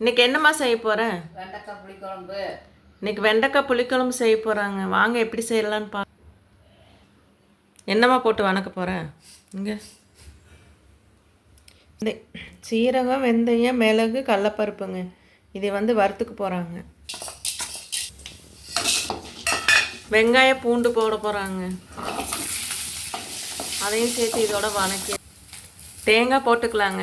இன்னைக்கு என்னம்மா செய்ய போற? வெண்டைக்காய் புளிக்குழம்பு. இன்னைக்கு வெண்டைக்காய் புளிக்குழம்பு செய்ய போகிறாங்க வாங்க எப்படி செய்யலான்னு பா என்னம்மா போட்டு வணக்க போற? இங்கே. இந்த சீரகம் வெந்தயம் மிளகு கடலப்பருப்புங்க. இதை வந்து வறுத்துக்க போகிறாங்க வெங்காய பூண்டு போட போகிறாங்க அதையும் சேர்த்து இதோட வணக்கி தேங்காய் போட்டுக்கலாங்க.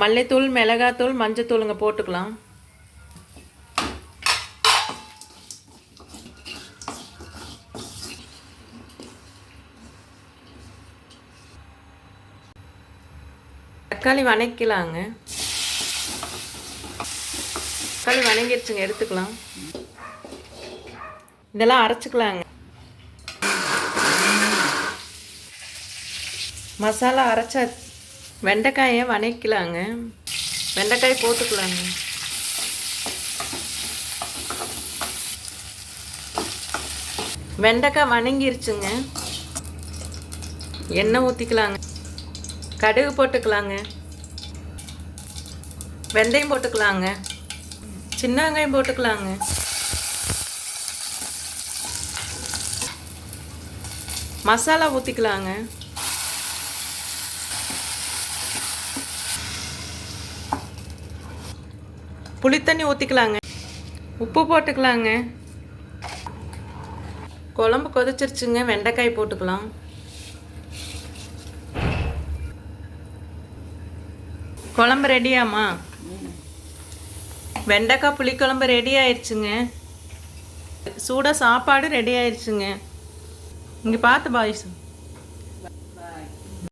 மல்லித்தூள் மிளகாத்தூள் மஞ்சத்தூளுங்க போட்டுக்கலாம். தக்காளி வணக்கலாங்க. தக்காளி வணங்கிடுச்சுங்க எடுத்துக்கலாம். இதெல்லாம் அரைச்சிக்கலாங்க. மசாலா அரைச்சா வெண்டைக்காயை வணக்கலாங்க. வெண்டைக்காய் போட்டுக்கலாங்க. வெண்டைக்காய் வணங்கிருச்சுங்க. எண்ணெய் ஊற்றிக்கலாங்க கடுகு போட்டுக்கலாங்க. வெந்தயம் போட்டுக்கலாங்க. சின்ன வெங்காயம் போட்டுக்கலாங்க. மசாலா ஊற்றிக்கலாங்க புளித்தண்ணி ஊற்றிக்கலாங்க உப்பு போட்டுக்கலாங்க. குழம்பு கொதிச்சிருச்சுங்க. வெண்டைக்காய் போட்டுக்கலாம். குழம்பு ரெடியாம்மா வெண்டைக்காய் புளிக்குழம்பு ரெடி ஆயிடுச்சுங்க சூடாக சாப்பாடு ரெடி ஆயிடுச்சுங்க இங்கே பார்த்து பாய்ஸ்.